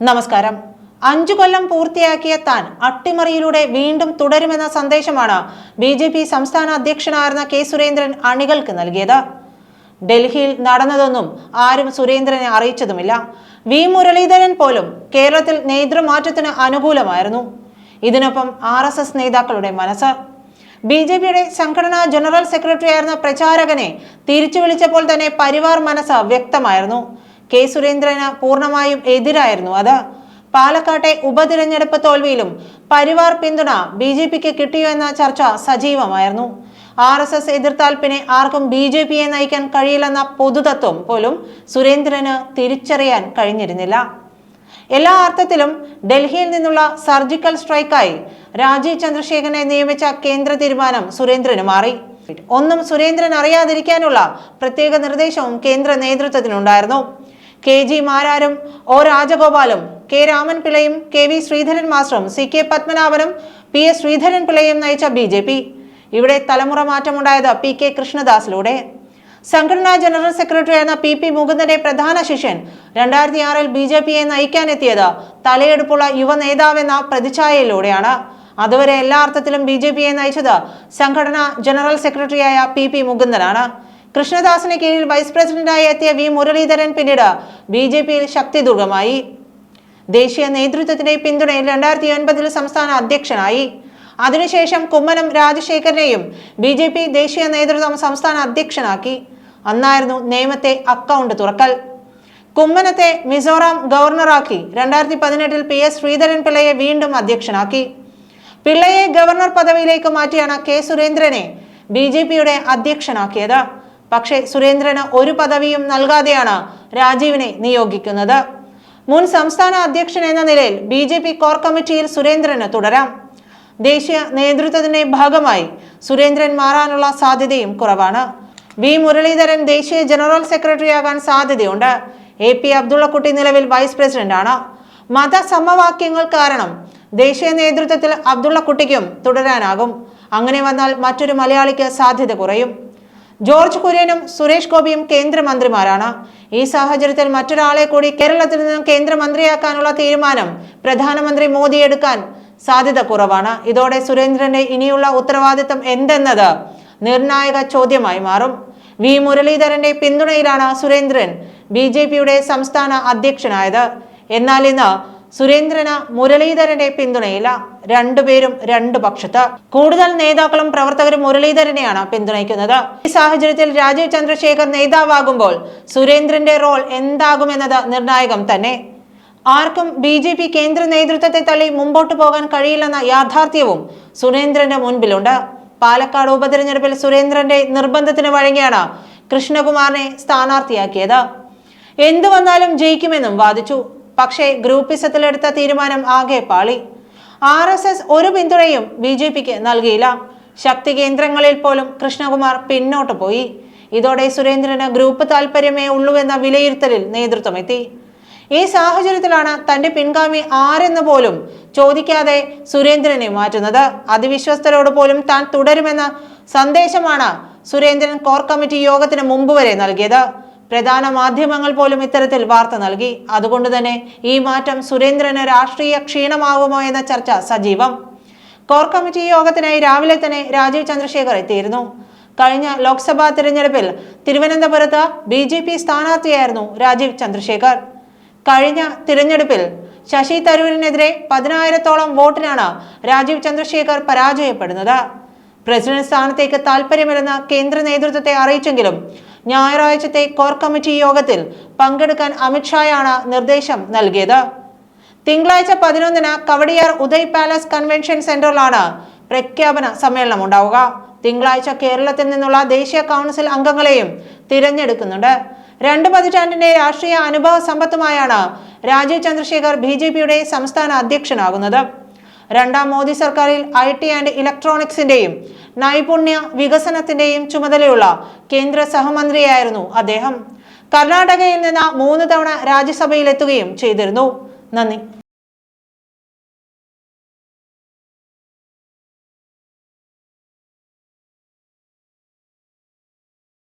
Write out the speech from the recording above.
നമസ്കാരം. അഞ്ചു കൊല്ലം പൂർത്തിയാക്കിയ താൻ അട്ടിമറിയിലൂടെ വീണ്ടും തുടരുമെന്ന സന്ദേശമാണ് ബി ജെ പി സംസ്ഥാന അധ്യക്ഷനായിരുന്ന കെ സുരേന്ദ്രൻ അണികൾക്ക് നൽകിയത്. ഡൽഹിയിൽ നടന്നതൊന്നും ആരും സുരേന്ദ്രനെ അറിയിച്ചതുമില്ല. വി മുരളീധരൻ പോലും കേരളത്തിൽ നേതൃമാറ്റത്തിന് അനുകൂലമായിരുന്നു. ഇതിനൊപ്പം ആർ എസ് എസ് നേതാക്കളുടെ മനസ്സ്. ബി ജെ പിയുടെ സംഘടനാ ജനറൽ സെക്രട്ടറി ആയിരുന്ന പ്രചാരകനെ തിരിച്ചു വിളിച്ചപ്പോൾ തന്നെ പരിവാർ മനസ്സ് വ്യക്തമായിരുന്നു. കെ സുരേന്ദ്രന് പൂർണമായും എതിരായിരുന്നു. അത് പാലക്കാട്ടെ ഉപതിരഞ്ഞെടുപ്പ് തോൽവിയിലും പരിവാർ പിന്തുണ ബി ജെ പിക്ക് കിട്ടിയോ എന്ന ചർച്ച സജീവമായിരുന്നു. ആർ എസ് എസ് എതിർത്താൽ പിന്നെ ആർക്കും ബി ജെ പിയെ നയിക്കാൻ കഴിയില്ലെന്ന പൊതുതത്വം പോലും സുരേന്ദ്രന് തിരിച്ചറിയാൻ കഴിഞ്ഞിരുന്നില്ല. എല്ലാ അർത്ഥത്തിലും ഡൽഹിയിൽ നിന്നുള്ള സർജിക്കൽ സ്ട്രൈക്കായി രാജീവ് ചന്ദ്രശേഖരനെ നിയമിച്ച കേന്ദ്ര തീരുമാനം സുരേന്ദ്രന് മാറി. ഒന്നും സുരേന്ദ്രൻ അറിയാതിരിക്കാനുള്ള പ്രത്യേക നിർദ്ദേശവും കേന്ദ്ര നേതൃത്വത്തിനുണ്ടായിരുന്നു. കെ ജി മാരാരും ഒ രാജഗോപാലും കെ രാമൻ പിള്ളയും കെ വി ശ്രീധരൻ മാസ്റ്ററും സി കെ പത്മനാഭനും പി എസ് ശ്രീധരൻ പിള്ളയും നയിച്ച ബി ജെ പി. ഇവിടെ തലമുറ മാറ്റമുണ്ടായത് പി കെ കൃഷ്ണദാസിലൂടെ. സംഘടനാ ജനറൽ സെക്രട്ടറി ആയിരുന്ന പി പി മുകുന്ദന്റെ പ്രധാന ശിഷ്യൻ രണ്ടായിരത്തി ആറിൽ ബി ജെ പിയെ നയിക്കാനെത്തിയത് തലയെടുപ്പുള്ള യുവ നേതാവെന്ന പ്രതിച്ഛായയിലൂടെയാണ്. അതുവരെ എല്ലാ അർത്ഥത്തിലും ബി ജെ പിയെ നയിച്ചത് സംഘടനാ ജനറൽ സെക്രട്ടറിയായ പി പി മുകുന്ദനാണ്. കൃഷ്ണദാസിന് കീഴിൽ വൈസ് പ്രസിഡന്റായി എത്തിയ വി മുരളീധരൻ പിന്നീട് ബി ജെ പിയിൽ ശക്തിദുർഗമായി ദേശീയ നേതൃത്വത്തിന്റെ പിന്തുണയിൽ രണ്ടായിരത്തി ഒൻപതിൽ സംസ്ഥാന അധ്യക്ഷനായി. അതിനുശേഷം കുമ്മനം രാജശേഖരനെയും ബി ജെ പി ദേശീയ നേതൃത്വം സംസ്ഥാന അധ്യക്ഷനാക്കി. അന്നായിരുന്നു നിയമത്തെ അക്കൗണ്ട് തുറക്കൽ. കുമ്മനത്തെ മിസോറാം ഗവർണറാക്കി രണ്ടായിരത്തി പതിനെട്ടിൽ പി എസ് ശ്രീധരൻ പിള്ളയെ വീണ്ടും അധ്യക്ഷനാക്കി. പിള്ളയെ ഗവർണർ പദവിയിലേക്ക് മാറ്റിയാണ് കെ സുരേന്ദ്രനെ ബി ജെ പിയുടെ അധ്യക്ഷനാക്കിയത്. പക്ഷേ സുരേന്ദ്രന് ഒരു പദവിയും നൽകാതെയാണ് രാജീവിനെ നിയോഗിക്കുന്നത്. മുൻ സംസ്ഥാന അധ്യക്ഷൻ എന്ന നിലയിൽ ബി ജെ പി കോർ കമ്മിറ്റിയിൽ സുരേന്ദ്രന് തുടരാം. ദേശീയ നേതൃത്വത്തിന്റെ ഭാഗമായി സുരേന്ദ്രൻ മാറാനുള്ള സാധ്യതയും കുറവാണ്. വി മുരളീധരൻ ദേശീയ ജനറൽ സെക്രട്ടറി സെക്രട്ടറിയാകാൻ സാധ്യതയുണ്ട്. എ പി അബ്ദുള്ളക്കുട്ടി നിലവിൽ വൈസ് പ്രസിഡന്റാണ് മതസമവാക്യങ്ങൾ കാരണം ദേശീയ നേതൃത്വത്തിൽ അബ്ദുള്ളക്കുട്ടിക്കും തുടരാനാകും. അങ്ങനെ വന്നാൽ മറ്റൊരു മലയാളിക്ക് സാധ്യത കുറയും. ജോർജ് കുര്യനും സുരേഷ് ഗോപിയും കേന്ദ്രമന്ത്രിമാരാണ്. ഈ സാഹചര്യത്തിൽ മറ്റൊരാളെ കൂടി കേരളത്തിൽ നിന്നും കേന്ദ്രമന്ത്രിയാക്കാനുള്ള തീരുമാനം പ്രധാനമന്ത്രി മോദി എടുക്കാൻ സാധ്യത കുറവാണ്. ഇതോടെ സുരേന്ദ്രന്റെ ഇനിയുള്ള ഉത്തരവാദിത്തം എന്തെന്നത് നിർണായക ചോദ്യമായി മാറും. വി. മുരളീധരന്റെ പിന്തുണയിലാണ് സുരേന്ദ്രൻ ബി സംസ്ഥാന അധ്യക്ഷനായത്. എന്നാൽ ഇന്ന് സുരേന്ദ്രന് മുരളീധരന്റെ പിന്തുണയില്ല. രണ്ടുപേരും രണ്ടു പക്ഷത്ത്. കൂടുതൽ നേതാക്കളും പ്രവർത്തകരും മുരളീധരനെയാണ് പിന്തുണയ്ക്കുന്നത്. ഈ സാഹചര്യത്തിൽ രാജീവ് ചന്ദ്രശേഖർ നേതാവാകുമ്പോൾ സുരേന്ദ്രന്റെ റോൾ എന്താകുമെന്നത് നിർണായകം തന്നെ. ആർക്കും ബി ജെ പി കേന്ദ്ര നേതൃത്വത്തെ തള്ളി മുമ്പോട്ട് പോകാൻ കഴിയില്ലെന്ന യാഥാർത്ഥ്യവും സുരേന്ദ്രന്റെ മുൻപിലുണ്ട്. പാലക്കാട് ഉപതെരഞ്ഞെടുപ്പിൽ സുരേന്ദ്രന്റെ നിർബന്ധത്തിന് വഴങ്ങിയാണ് കൃഷ്ണകുമാറിനെ സ്ഥാനാർത്ഥിയാക്കിയത്. എന്തു വന്നാലും ജയിക്കുമെന്നും വാദിച്ചു. പക്ഷേ ഗ്രൂപ്പിസത്തിലെടുത്ത തീരുമാനം ആകെ പാളി. ആർ എസ് എസ് ഒരു പിന്തുണയും ബി ജെ പിക്ക് നൽകിയില്ല. ശക്തി കേന്ദ്രങ്ങളിൽ പോലും കൃഷ്ണകുമാർ പിന്നോട്ട് പോയി. ഇതോടെ സുരേന്ദ്രന് ഗ്രൂപ്പ് താല്പര്യമേ ഉള്ളൂവെന്ന വിലയിരുത്തലിൽ നേതൃത്വമെത്തി. ഈ സാഹചര്യത്തിലാണ് തന്റെ പിൻഗാമി ആരെന്ന് പോലും ചോദിക്കാതെ സുരേന്ദ്രനെ മാറ്റുന്നത്. അതിവിശ്വസ്തരോട് പോലും താൻ തുടരുമെന്ന സന്ദേശമാണ് സുരേന്ദ്രൻ കോർ കമ്മിറ്റി യോഗത്തിന് മുമ്പ് വരെ നൽകിയത്. പ്രധാന മാധ്യമങ്ങൾ പോലും ഇത്തരത്തിൽ വാർത്ത നൽകി. അതുകൊണ്ട് തന്നെ ഈ മാറ്റം സുരേന്ദ്രന് രാഷ്ട്രീയ ക്ഷീണമാവുമോ എന്ന ചർച്ച സജീവം. കോർ കമ്മിറ്റി യോഗത്തിനായി രാവിലെ തന്നെ രാജീവ് ചന്ദ്രശേഖർ എത്തിയിരുന്നു. കഴിഞ്ഞ ലോക്സഭാ തിരഞ്ഞെടുപ്പിൽ തിരുവനന്തപുരത്ത് ബി ജെ പി സ്ഥാനാർത്ഥിയായിരുന്നു രാജീവ് ചന്ദ്രശേഖർ. കഴിഞ്ഞ തിരഞ്ഞെടുപ്പിൽ ശശി തരൂരിനെതിരെ പതിനായിരത്തോളം വോട്ടിനാണ് രാജീവ് ചന്ദ്രശേഖർ പരാജയപ്പെടുന്നത്. പ്രസിഡന്റ് സ്ഥാനത്തേക്ക് താൽപ്പര്യമില്ലെന്ന് കേന്ദ്ര നേതൃത്വത്തെ അറിയിച്ചെങ്കിലും ഞായറാഴ്ചത്തെ കോർ കമ്മിറ്റി യോഗത്തിൽ പങ്കെടുക്കാൻ അമിത്ഷായാണ് നിർദ്ദേശം നൽകിയത്. തിങ്കളാഴ്ച പതിനൊന്നിന് കവടിയാർ ഉദയ് പാലസ് കൺവെൻഷൻ സെന്ററിലാണ് പ്രഖ്യാപന സമ്മേളനം ഉണ്ടാവുക. തിങ്കളാഴ്ച കേരളത്തിൽ നിന്നുള്ള ദേശീയ കൗൺസിൽ അംഗങ്ങളെയും തിരഞ്ഞെടുക്കുന്നുണ്ട്. രണ്ട് പതിറ്റാണ്ടിന്റെ രാഷ്ട്രീയ അനുഭവ സമ്പത്തുമായാണ് രാജീവ് ചന്ദ്രശേഖർ ബി സംസ്ഥാന അധ്യക്ഷനാകുന്നത്. രണ്ടാം മോദി സർക്കാരിൽ ഐ ടി ആൻഡ് ഇലക്ട്രോണിക്സിന്റെയും നൈപുണ്യ വികസനത്തിന്റെയും ചുമതലയുള്ള കേന്ദ്ര സഹമന്ത്രിയായിരുന്നു അദ്ദേഹം. കർണാടകയിൽ നിന്ന് മൂന്ന് തവണ രാജ്യസഭയിൽ എത്തുകയും ചെയ്തിരുന്നു. നന്ദി.